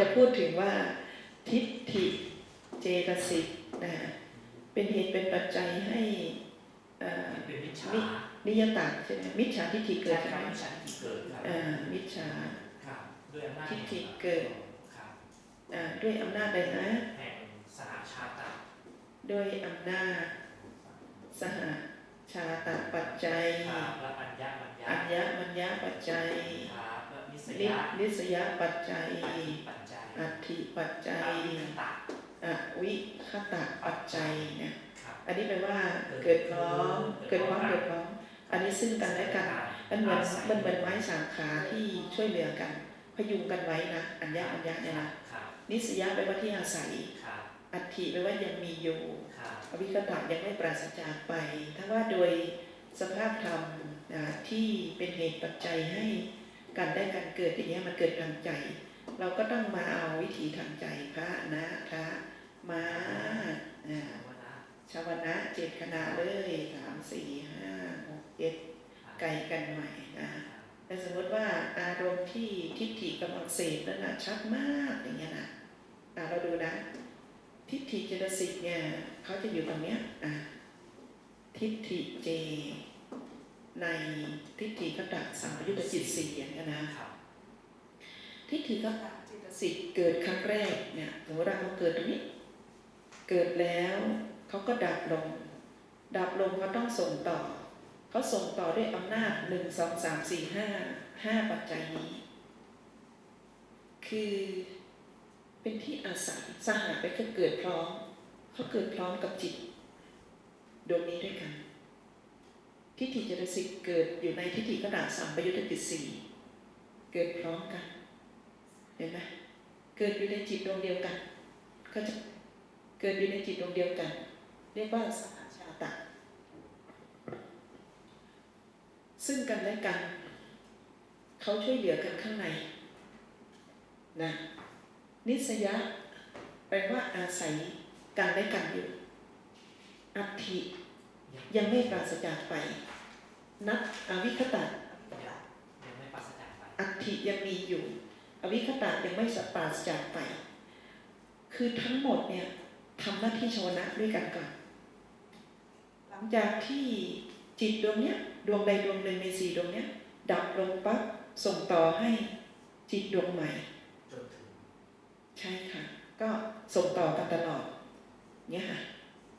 จะพูดถึงว่าทิฏฐิเจตสิกนะเป็นเหตุเป็นปัจจัยให้เอ่อเป็นมิจฉานิยตาใช่ไหมมิจฉาทิฏฐิเกิใช่ดคใช่รับไหมมิจฉาทิฏฐิเกิดครับอ่ามิจฉาครับด้วยอำนาจทิฏฐิเกิดครับอ่าด้วยอำนาจเลยนะแห่งสหชาตะด้วยอำนาจสหชาตปัจจัยครับและปัญญาปัญญาอัญญมัญญปัจจัยครับและ นิสนิยานิสยปัจจัยปฏิปัญจัยอัตถิปัจจัยตาวิคตะอวิคตะปัจจัยเนี่ยครับอันนี้แปลว่าเกิดพร้อมเกิดพร้อมเกิดพร้อมอันนี้ซึ่งกันและกันมันเหมือนมันเหมือนไม้สามขาที่ช่วยเหลือกัน พยุงกันไว้นะอัญญาอัญญาเนี่ยนะครับนิสยาแปลว่าที่อาศัยครับอัตถิแปลว่ายังมีอยู่ครับอวิคตะยังไม่ปราศจากไปถ้าว่าโดยสภาพธรรมนะที่เป็นเหตุปัจจัยให้ การได้การเกิดอย่างเงี้ยมันเกิดทางใจ เราก็ต้องมาเอาวิถีทางใจพระนะทะมาอ่าชาวนะเจ็ดคณะเลยสามสี่ห้าหกเจ็ดไกลกันใหม่นะแต่สมมติว่าอารมณ์ที่ทิฏฐิกำลังเสพนั่นนะชัดมากอย่างเงี้ยนะอะเราดูนะ ทิฏฐิเจตสิกเนี่ยเขาจะอยู่ตรงเนี้ยอะทิฏฐิเจ ในทิฏฐิกตะสัมปยุตตจิตสี่อย่างเงี้ยนะครับทิฏฐิกตะเจตสิกเกิดครั้งแรกเนี่ยสมมติว่าเขาเกิดตรงนี้ เกิดแล้วเขาก็ดับลง ดับลงเขาต้องส่งต่อเขาส่งต่อด้วยอำนาจหนึ่งสองสามสี่ห้าห้าปัจจัยนี้ คือเป็นที่อาศัยสหไปก็เกิดพร้อมเขาเกิดพร้อมกับจิตดวงนี้ด้วยกัน ทิฏฐิเจตสิกเกิดอยู่ในทิฏฐิกระดาษสามปยุทธ์จิสี่เกิดพร้อมกัน เห็นไหมเกิดอยู่ในจิตดวงเดียวกัน ก็จะเกิดอยู่ในจิตดวงเดียวกัน เรียกว่าสหชาตะ ซึ่งกันและกัน เขาช่วยเหลือกันข้างในนะนิสยะแปลว่าอาศัยกันและกันอยู่อัตถิยังไม่ปราศจากไป นับอวิคตะยังไม่ปราศจากไปอัตถิยังมีอยู่ อวิคตะยังไม่สปราศจากไป คือทั้งหมดเนี่ยทำหน้าที่ชวนะด้วยกันก่อนหลังจากที่จิตดวงเนี้ยดวงใดดวงหนึ่งในสี่ดวงเนี้ย ดับลงปั๊บส่งต่อให้จิตดวงใหม่จนถึงใช่ค่ะ ก็ส่งต่อกันตลอดเนี่ยค่ะ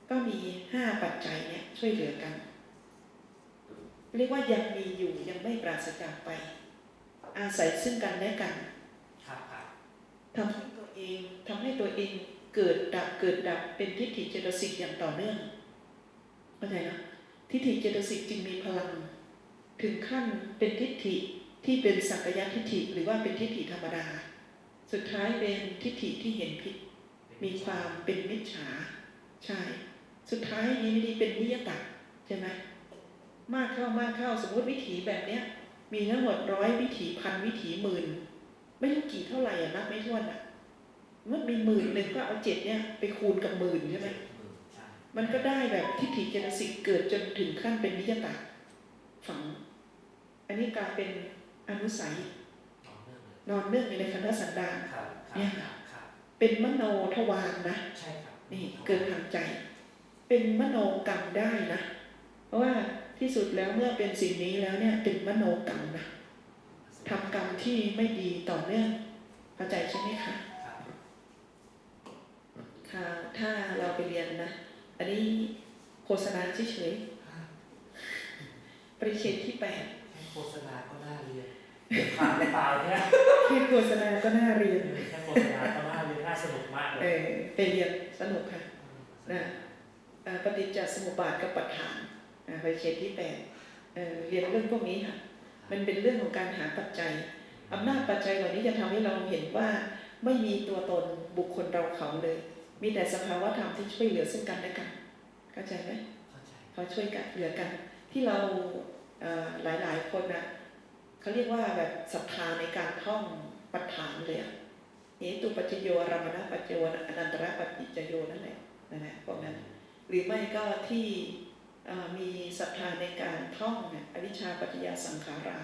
ก็มีห้าปัจจัยเนี่ยช่วยเหลือกัน เรียกว่ายังมีอยู่ยังไม่ปราศจากไป อาศัยซึ่งกันและกันครับครับทำให้ตัวเองทำให้ตัวเองเกิดดับเกิดดับเป็นทิฏฐิเจตสิกอย่างต่อเนื่องเข้าใจนะทิฏฐิเจตสิกจึงมีพลัง ถึงขั้นเป็นทิฏฐิที่เป็นสักกายทิฏฐิหรือว่าเป็นทิฏฐิธรรมดา สุดท้ายเป็นทิฏฐิที่เห็นผิด มีความเป็นมิจฉาใช่ สุดท้ายนี้ดีเป็นนิยตะใช่ไหม มากเข้ามากเข้าสมมติวิถีแบบเนี้ย มีทั้งหมดร้อยวิถีพันวิถีหมื่น ไม่รู้กี่เท่าไหร่อะนับไม่ถ้วนอะมันมีหมื่นหนึ่งก็เอาเจ็ดเนี่ยไปคูณกับหมื่นใช่ไหมมือใช่มันก็ได้แบบทิฏฐิเจตสิกเกิดจนถึงขั้นเป็นนิยตะฝัง อันนี้กลายเป็นอนุสัยต่อเนื่องเลยนอนเนื่องอยู่ในคันธสันดานครับคเนี่รัยบครับเป็นมโนทวารนะใช่ครับนี่เกิดทางใจ เป็นมโนกรรมได้นะ เพราะว่า ที่สุดแล้วเมื่อเป็นสิ่งนี้แล้วเนี่ยเป็นมโนกรรมนะทำกรรมที่ไม่ดีต่อเนื่องเข้าใจใช่ไหมคะครับค่ะถ้าเราไปเรียนนะ อันนี้โฆษณาเฉยๆปริเชตที่แปดแค่โฆษณาก็น่าเรียนผ่านหรือเปล่าเนี่ยแค่โฆษณาก็น่าเรียนแค่โฆษณาก็น่าเรียนน่าสนุกมากเลเอยอไปเรียนสนุกค่ะนะเอ่อปฏิจจสมุปบาทกับปัฏฐาน อ่าปริเชตที่แปดเอ่อเรียนเรื่องพวกนี้ค่ะ มันเป็นเรื่องของการหาปัจจัยอำนาจปัจจัยเหล่านี้จะทำให้เราเห็นว่าไม่มีตัวตนบุคคลเราเขาเลย มีแต่สภาวะธรรมที่ช่วยเหลือซึ่งกันและกันเข้าใจไหมเข้าใจเขาช่วยกันเหลือกัน ที่เราเอ่อหลายๆคนนะเขาเรียกว่าแบบศรัทธาในการท่องปัฏฐานเลยอะเหตุปัจจโยอารมณปัจจโยอนันตระปัจจโยนั่นแหละนั่นแหละพวกนั้น หรือไม่ก็ที่เอ่อ มีศรัทธาในการท่องเนี่ยอวิชชาปัจจยาสังขารา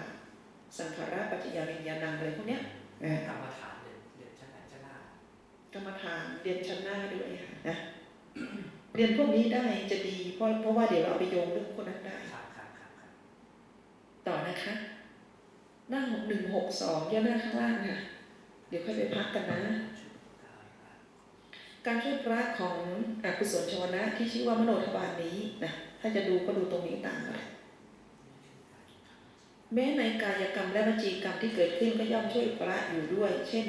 สังขาราปัจจยาวิญญาณังอะไรพวกเนี้ยนะกรรมฐานเรียนเรียนชั้นไหนชั้นห้ากรรมฐานเรียนชั้นหน้าด้วยค่ะนะเรียนพวกนี้ได้จะดีเพราะเพราะว่าเดี๋ยวเราเอาไปโยงเรื่องพวกนั้นได้ครับครับครับครับต่อนะคะ หน้าหกหนึ่งหกสองย่อหน้าข้างล่างค่ะ เดี๋ยวค่อยไปพักกันนะการช่วยพระของอกุศลชวนะที่ชื่อว่ามโนทวารนี้นะ ถ้าจะดูก็ดูตรงนี้ตามกันแม้ในกายกรรมและวจีกรรมที่เกิดขึ้นก็ย่อมช่วยพระอยู่ด้วย เช่น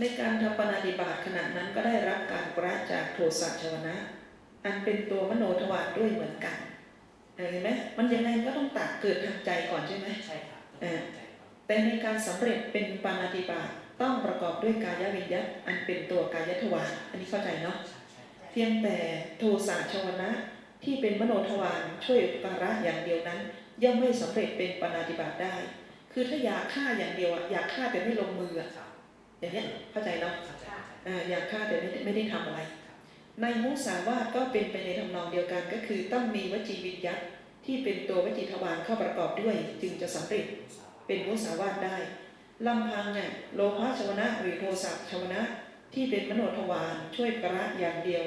ในการทำปนาติบาตขณะนั้นก็ได้รับการพระจากโทสะชวนะ อันเป็นตัวมโนทวารด้วยเหมือนกันเห็นไหมมันยังไงก็ต้องตักเกิดทางใจก่อนใช่ไหมใช่ครับเออใจก่อนแต่ในการสำเร็จเป็นปานาติบาตต้องประกอบด้วยกายวิญญาตอันเป็นตัวกายทวารอันนี้เข้าใจเนาะใช่ใช่เพียงแต่โทสะชวนะ ที่เป็นมโนทวารช่วยอุปการะอย่างเดียวนั้น ย่อมไม่สำเร็จเป็นปานาติบาตได้ คือถ้าอยากฆ่าอย่างเดียวอะอยากฆ่าแต่ไม่ลงมืออะครับอย่างเนี้ยเข้าใจเนาะเข้าใจเข้าใจอ่าอยากฆ่าแต่ไม่ได้ไม่ได้ทำอะไร ในมุสาวาทก็เป็นไปในทำนองเดียวกันก็คือต้องมีวจีวิญญาตที่เป็นตัววจีทวารเข้าประกอบด้วย จึงจะสำเร็จเป็นมุสาวาทได้ลำพังเนี่ยโลภะชวนะหรือโทสะชวนะที่เป็นมโนทวารช่วยประอย่างเดียว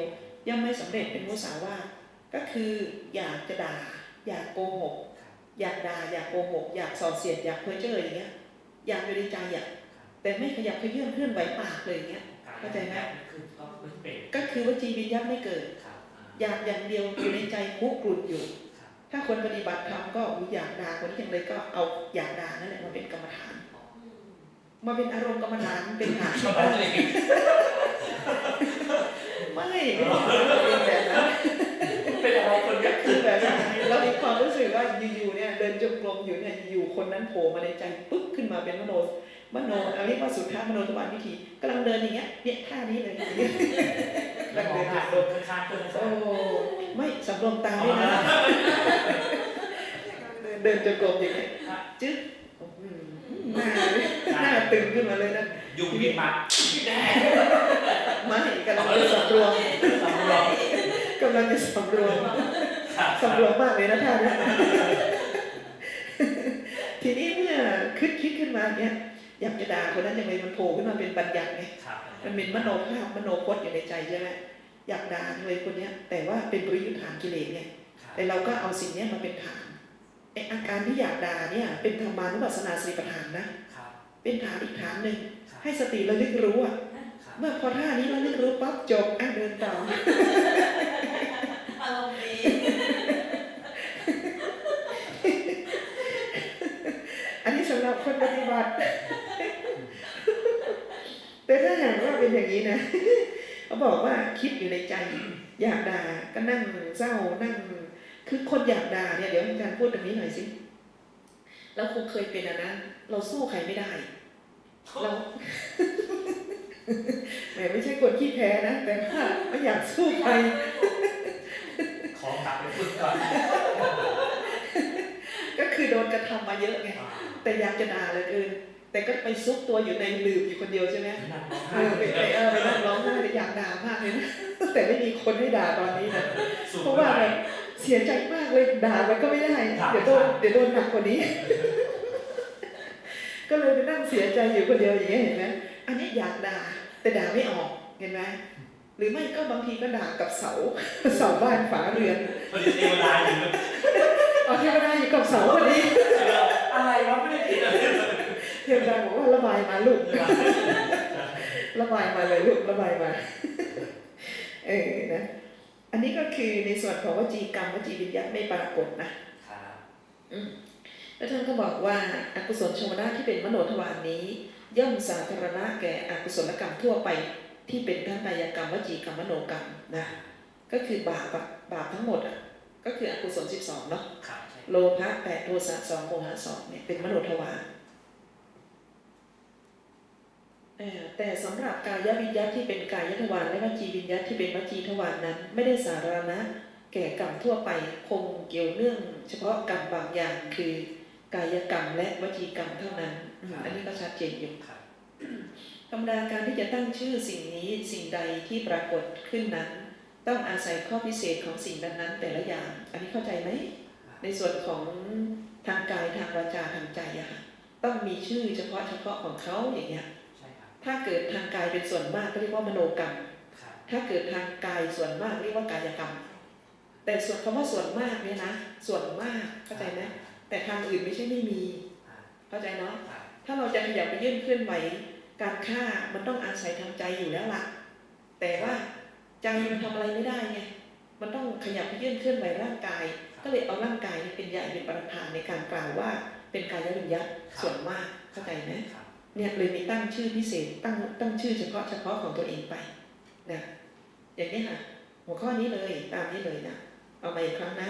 ยังไม่สำเร็จเป็นมุสาวาท ก็คืออยากจะด่า อยากโกหก อยากด่าอยากโกหก อยากส่อเสียด อยากเพ้อเจ้ออย่างเงี้ย อยากอยู่ในใจอะแต่ไม่ขยับเขยื่นเคลื่อนไหวปากเลยอย่างเงี้ยเข้าใจไหมคือก็ไม่เป็นก็คือวจีวิญญาตไม่เกิดครับอ่าอยากอย่างเดียวอยู่ในใจคุกรุ่นอยู่ครับถ้าคนปฏิบัติธรรมก็อุ๊ยอยากด่าคนที่ยังเลยก็เอาอยากด่านั่นแหละมาเป็นกรรมฐาน มาเป็นอารมณ์กรรมฐานเป็นฐานชอบอะไรไม่ไม่เป็นแบบนั้น เป็นอะไรคนก็ คือแบบว่าเรามีค วามรู้สึกว่าอยู่ๆเนี่ยเดินจงกรมอยู่เนี่ยอยู่คนนั้นโผล่มาในใจปึ๊บขึ้นมาเป็นมโนมโนเอาเรียกว่าสุดท้ามโนทวารวิธีกำลังเดินอย่างเงี้ยเนี่ยท่านี้เลยอย่างเงี้ยแล้วมองหน้าลมข้างๆเพื่อนโอ้ข้างไม่สำรวมตาด้วยนะเดินจงกรมอย่างเงี้ยจึ๊บอืมหน้าหน้าตึงขึ้นมาเลยนะๆยุงบินมาแน่ไม่กำลังจะสำรวมสำรองกำลังจะสำรวมครับ สำรวมมากเลยนะท่านเนี่ยทีนี้เมื่อคิดคิดขึ้นมาเนี่ยอยากจะด่าคนนั้นยังไงมันโผล่ขึ้นมาเป็นบัญญัติไงครับมันเป็นมโนภาพมโนพจน์อยู่ในใจใช่ไหมอยากด่าเลยคนเนี้ย แต่ว่าเป็นบริยุทธานกิเลสไงครับแต่เราก็เอาสิ่งเนี้ยมาเป็นฐานไออาการที่อยากด่าเนี่ย เป็นธรรมานุปัสสนาสติปัฏฐานนะครับเป็นฐานอีกฐานหนึ่งครับให้สติระลึกรู้อะครับเมื่อพอท่านี้ระลึกรู้ปั๊บจบอะเดินต่อ อารมณ์ดี อันนี้สำหรั บคนปฏิบัติ แต่ถ้าหากว่าเป็นอย่างนี้นะเขาบอกว่าคิดอยู่ในใจ อยากด่าก็นั่งเศร้านั่ง คือคนอยากด่าเนี่ยเดี๋ยวอาจารย์พูดตรงนี้หน่อยสิเราคงเคยเป็นอันนั้นเราสู้ใครไม่ได้เราแหมไม่ใช่คนขี้แพ้นะ แต่ว่าไม่อยากสู้ใครขอกลับไปฝึกก่อน ก็คือโดนกระทำมาเยอะไงแต่อยากจะด่าเหลยเกินแต่ก็ไปซุกตัวอยู่ในหลืบอยู่คนเดียวใช่ไหมนั่งร้องเอไห้อไปไปเออไปนั่งร้องไห้เลยอยากด่ามากเลยนะแต่ไม่มีคนให้ด่าตอนนี้นะสูงเพราะไม่ว่าได้แบบเสียใจมากเลยด่ามันก็ไม่ได้ด่าเดี๋ยวโดนเดี๋ยวโดนหนักกว่านี้ ก็เลยไปนั่งเสียใจอยู่คนเดียวอย่างเงี้ยเห็นไหมอันนี้อยากด่าแต่ด่าไม่ออกเห็นไหมหรือไม่ก็บางทีก็ด่ากับเสาเสาบ้านฝาเรือนพอดีเทวดาอยู่เลยเอาเทวดาอยู่กับเสาพอดีอะไรวะไม่ได้ผิดอะไรเลยเทวดาบอกว่าระบายมาลูกระบายมาเลยลูกระบายมาเออนะอันนี้ก็คือในส่วนของวจีกรรมวจีวิญญาณไม่ปรากฏนะครับอืมแล้วท่านก็บอกว่าอกุศลชวนะที่เป็นมโนทวารนี้ ย่อมสาธารณะแก่อกุศลกรรมทั่วไปที่เป็นทั้งกายกรรมวจีกรรมมโนกรรมนะก็คือบาปอะบาปทั้งหมดอะ ก็คืออกุศล12เนาะครับใช่โลภะแปดโทสะสองโมหะสองเนี่ยเป็นมโนทวารเอ่อแต่สำหรับกายวิญญาณที่เป็นกายทวารและวจีวิญญาณที่เป็นวจีทวารนั้น ไม่ได้สาธารณะแก่กรรมทั่วไปคงเกี่ยวเนื่อง เฉพาะกรรมบางอย่างคือกายกรรมและวจีกรรมเท่านั้นอืมอันนี้ก็ชัดเจนอยู่ครับธรรมดาการที่จะตั้งชื่อสิ่งนี้สิ่งใดที่ปรากฏขึ้นนั้น ต้องอาศัยข้อพิเศษของสิ่งนั้นๆแต่ละอย่าง อันนี้เข้าใจไหม ในส่วนของทางกายทางวาจาทางใจอะค่ะต้องมีชื่อเฉพาะเฉพาะของเขาอย่างเงี้ยใช่ครับถ้าเกิดทางกายเป็นส่วนมากก็เรียกว่ามโนกรรมครับถ้าเกิดทางกายส่วนมากเรียกว่ากายกรรม แต่ส่วนคำว่าส่วนมากเนี่ยนะ ส่วนมากเข้าใจไหมแต่ทางอื่นไม่ใช่ไม่มีอ่าเข้าใจเนาะครับถ้าเราจะขยับไปยื่นเคลื่อนไหวการฆ่ามันต้องอาศัยทางใจอยู่แล้วล่ะ แต่ว่า ใจมันทำอะไรไม่ได้ไงมันต้องขยับไปยื่นเคลื่อนไหวร่างกาย ก็เลยเอาร่างกายเนี่ยเป็นใหญ่เป็นประธานในการกล่าวว่าเป็นกายวิญญาณส่วนมากเข้าใจไหมครับเนี่ยเลยมีตั้งชื่อพิเศษตั้งตั้งชื่อเฉพาะเฉพาะของตัวเองไปนะอย่างนี้ค่ะ หัวข้อนี้เลยตามนี้เลยนะเอามาอีกครั้งนะ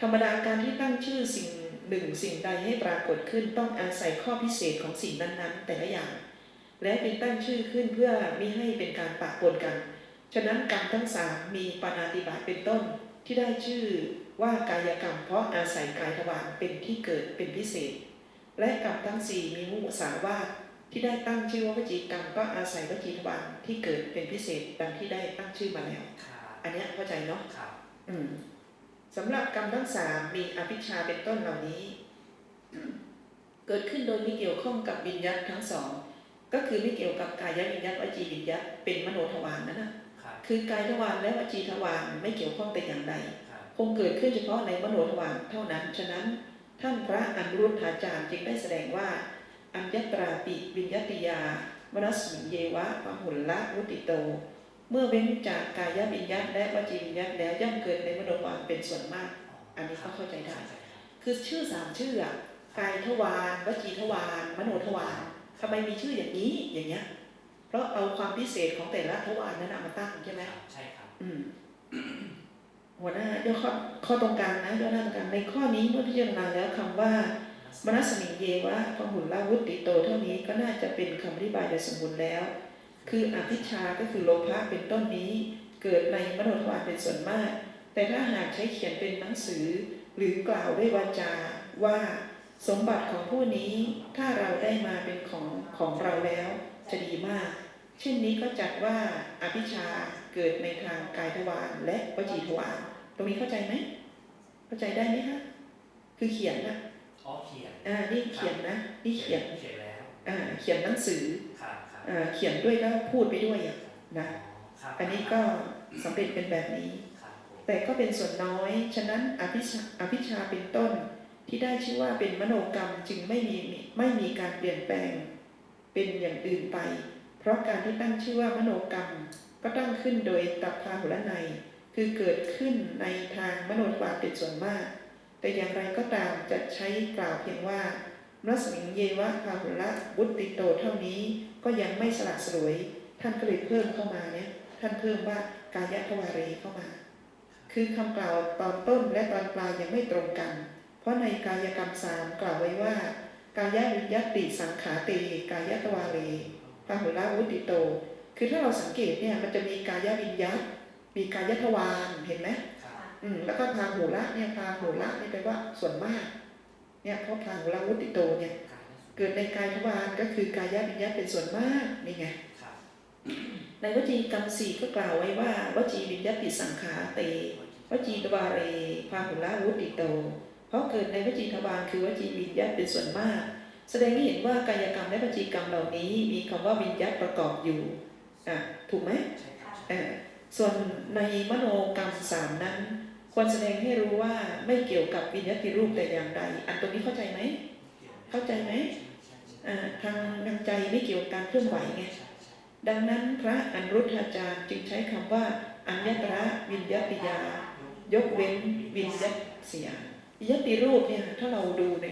ธรรมดาการที่ตั้งชื่อสิ่งหนึ่งสิ่งใดให้ปรากฏขึ้นต้องอาศัยข้อพิเศษของสิ่งนั้นๆ แต่ละอย่าง และเป็นตั้งชื่อขึ้นเพื่อไม่ให้เป็นการปะปนกัน ฉะนั้นกรรมทั้งสามมีปานาติบาตเป็นต้นที่ได้ชื่อว่ากายกรรม เพราะอาศัยกายทวารเป็นที่เกิดเป็นพิเศษ และกรรมทั้งสี่มีมุสาวาทที่ได้ตั้งชื่อว่าวจีกรรม ก็อาศัยวจีทวารที่เกิดเป็นพิเศษดังที่ได้ตั้งชื่อมาแล้วครับอันเนี้ยเข้าใจเนาะครับอืมสำหรับกรรมทั้งสามมีอภิชฌาเป็นต้นเหล่านี้ เกิดขึ้นโดยไม่เกี่ยวข้องกับวิญญาณทั้งสอง ก็คือไม่เกี่ยวกับกายวิญญาณวจีวิญญาณเป็นมโนทวารนั่นนะ ครับคือกายทวารและวจีทวารไม่เกี่ยวข้องแต่อย่างใดครับคงเกิดขึ้นเฉพาะในมโนทวารเท่านั้น ฉะนั้นท่านพระอนุรุทธาจารย์จึงได้แสดงว่า อัญญตราปิวิญญาติยามนัสมิเยวะมหุลละวุติโต เมื่อเว้นจากกายวิญญาณและวจีวิญญาณแล้วย่อมเกิดในมโนทวารเป็นส่วนมาก อันนี้ก็เข้าใจได้ คือชื่อสามชื่ออะกายทวารวจีทวารมโนทวารทำไมมีชื่ออย่างนี้อย่างเงี้ย เพราะเอาความพิเศษของแต่ละทวารนั้นนะมาตั้งใช่ไหมใช่ครับอืมหัวหน้าย่อข้อข้อตรงกลางนะย่อหน้าตรงกลางในข้อนี้เมื่อพิจารณาแล้วคำว่ามนัสมิงเยวะพหุลลาวุติโตเท่านี้ก็น่าจะเป็นคำอธิบายโดยสมบูรณ์แล้ว คืออภิชฌาก็คือโลภะเป็นต้นนี้ เกิดในมโนทวารเป็นส่วนมาก แต่ถ้าหากใช้เขียนเป็นหนังสือ หรือกล่าวด้วยวาจาว่าสมบัติของผู้นี้ถ้าเราได้มาเป็นของของเราแล้ว จะดีมาก เช่นนี้ก็จัดว่าอภิชฌาเกิดในทางกายทวารและวจีทวารตรงนี้เข้าใจไหมเข้าใจได้ไหมคะคือเขียนนะอ๋อเขียนอ่านี่เขียนนะนี่เขียนเขียนแล้วอ่าเขียนหนังสือครับครับอ่าเขียนด้วยแล้วพูดไปด้วยอะนะครับอันนี้ก็สำเร็จเป็นแบบนี้ครับผมแต่ก็เป็นส่วนน้อยฉะนั้นอภิชาอภิชาเป็นต้นที่ได้ชื่อว่าเป็นมโนกรรมจึงไม่มีไม่มีการเปลี่ยนแปลง เป็นอย่างอื่นไป เพราะการที่ตั้งชื่อว่ามโนกรรม ก็ตั้งขึ้นโดยตับพาหุลในคือเกิดขึ้นในทางมโนทวารเป็นส่วนมาก แต่อย่างไรก็ตามจะใช้กล่าวเพียงว่ารัศมิงเยวะพาหุละบุตติโตเท่านี้ก็ยังไม่สละสลวย ท่านก็เลยเพิ่มเข้ามาเนี่ยท่านเพิ่มว่ากายทวารีเข้ามา คือคำกล่าวตอนต้นและตอนปลายยังไม่ตรงกัน เพราะในกายกรรมสามกล่าวไว้ว่า กายวิญญาติสังขาตีกายทวารีาหุละวุติโต คือถ้าเราสังเกตเนี่ยมันจะมีกายวิญญาตมีกายทวารเห็นไหมครับอืมแล้วก็พาหูละเนี่ยพาหูละนี่แปลว่าส่วนมาก เนี่ยเพราะพาหูละวุติโตเนี่ยการได้เกิดในกายทวารก็คือกายวิญญาณเป็นส่วนมากนี่ไงครับในวจีกรรมสี่ก็กล่าวไว้ว่าวจีวิญญาติสังขาเตวจีตวาเรพาหุละวุติโต เพราะเกิดในวจีทวารคือวจีวิญญาตเป็นส่วนมาก แสดงให้เห็นว่ากายกรรมและวจีกรรมเหล่านี้ มีคำว่าวิญญาตประกอบอยู่อะถูกไหมใช่ครับเอ่อส่วนในมโนกรรมสามนั้น ควรแสดงให้รู้ว่าไม่เกี่ยวกับวิญญาติรูปแต่อย่างใด อันตรงนี้เข้าใจไหมเข้าใจไหมอ่าทางทางใจไม่เกี่ยวกับการเคลื่อนไหวไงใช่ใช่ดังนั้นพระอนุรุทธาจารย์จึงใช้คำว่าอัญญตระวิญญาติยา ยกเว้นวิญญาตเสียวิญญาติรูปเนี่ยถ้าเราดูใน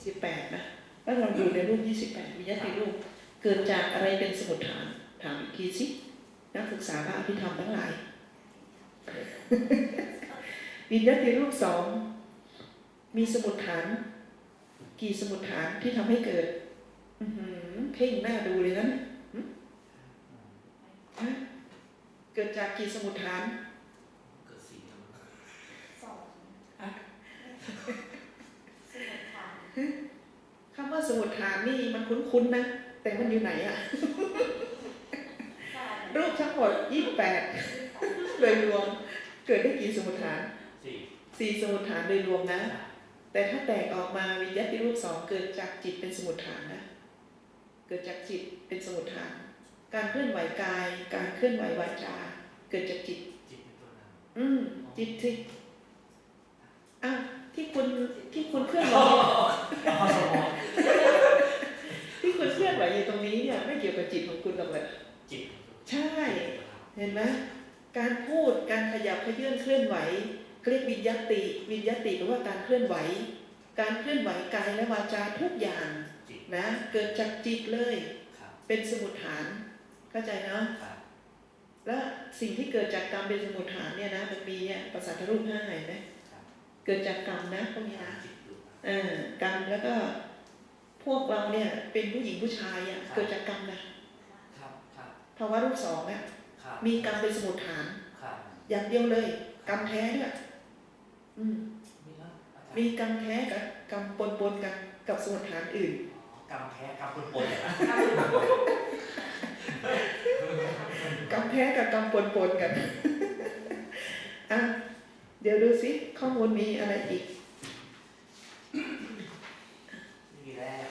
18นะ ถ้าเราดูในรูป 28 วิญญาติรูป เกิดจากอะไรเป็นสมุดฐาน ถามอีกทีสิ นักศึกษาพระอภิธรรมทั้งหลาย วิญญาติรูปสองมีสมุดฐาน กี่สมุดฐานที่ทำให้เกิดเพ่งหน้าดูเลยนะเนี่ยหึฮะเกิดจากกี่สมุดฐาน เกิดสีธรรมดา สอง อะ สมุดฐาน คำว่า สมุดฐานนี่มันคุ้นๆนะ แต่มันอยู่ไหนอะสามรูปทั้งหมด28โดยรวมเกิดได้กี่สมุดฐานสี่สี่สมุดฐานโดยรวมนะ แต่ถ้าแตกออกมาวิญญาติรูปสองเกิดจากจิตเป็นสมุดฐานนะเกิดจากจิตเป็นสมุดฐาน การเคลื่อนไหวกาย การเคลื่อนไหววาจา เกิดจากจิตจิตเป็นตัวนำอืมจิตสิอ้าวที่คุณที่คุณเคลื่อนไหวเอาสมอง ที่คุณเคลื่อนไหวอยู่ตรงนี้เนี่ยไม่เกี่ยวกับจิตของคุณหรอกเลยจิต ใช่ เห็นไหมการพูดการขยับเขยื่อนเคลื่อนไหวเรียกวิญญาติ วิญญาติแปลว่าการเคลื่อนไหว การเคลื่อนไหวกายและวาจาทุกอย่างจิตนะเกิดจากจิตเลยครับเป็นสมุดฐาน เข้าใจเนาะครับและสิ่งที่เกิดจากกรรมเป็นสมุดฐานเนี่ยนะมันมีเนี่ยภาษาทรูปห้าเห็นไหมครับเกิดจากกรรมนะพวกนี้นะจิตอยู่เออกรรมแล้วก็ พวกเราเนี่ยเป็นผู้หญิงผู้ชายอะเกิดจากกรรมนะครับครับภาวะรูปสองอะครับมีกรรมเป็นสมุดฐานครับอย่างเดียวเลย กรรมแท้ด้วยอืมมีแล้วอาจารย์มีกรรมแท้กับกรรมปนปนๆกันกับสมุดฐานอื่นอ๋อกรรมแพ้กรรมปนปนๆเนี่ยนะกรรมแท้กับกรรมปนปนๆกันอะเดี๋ยวดูสิข้อมูลมีอะไรอีก ไม่มีแล้ว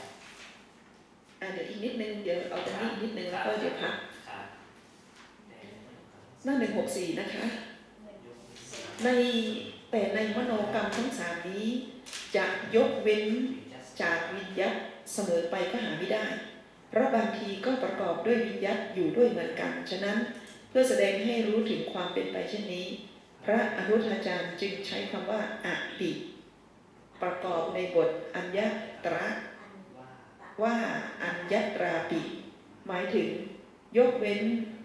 อะ เดี๋ยวอีกนิดนึงเดี๋ยวเอาตรงนี้อีกนิดนึงแล้วก็เดี๋ยวพักครับหน้าหนึ่งหกสี่นะคะยกในแต่ในมโนกรรมทั้งสามนี้ จะยกเว้นจากวิญญาตเสมอไปก็หาไม่ได้ เพราะบางทีก็ประกอบด้วยวิญญาตอยู่ด้วยเหมือนกัน ฉะนั้นเพื่อแสดงให้รู้ถึงความเป็นไปเช่นนี้ พระอนุทาจารย์จึงใช้คำว่าอติประกอบในบทอัญญตระว่า ว่าอัญญตราปิ หมายถึง ยกเว้น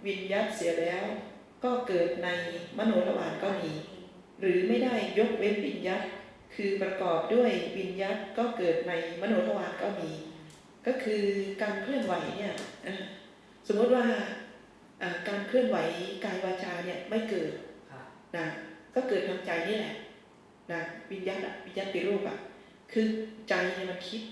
วิญญาตเสียแล้ว ก็เกิดในมโนทวารก็มี หรือไม่ได้ยกเว้นวิญญาตคือประกอบด้วยวิญญาตก็เกิดในมโนทวารก็มี ก็คือการเคลื่อนไหวเนี่ยอะสมมติว่าอ่าการเคลื่อนไหวกายวาจาเนี่ยไม่เกิดครับนะก็เกิดทางใจนี่แหละนะวิญญาตอะวิญญาติรูปอะคือใจเนี่ยมันคิด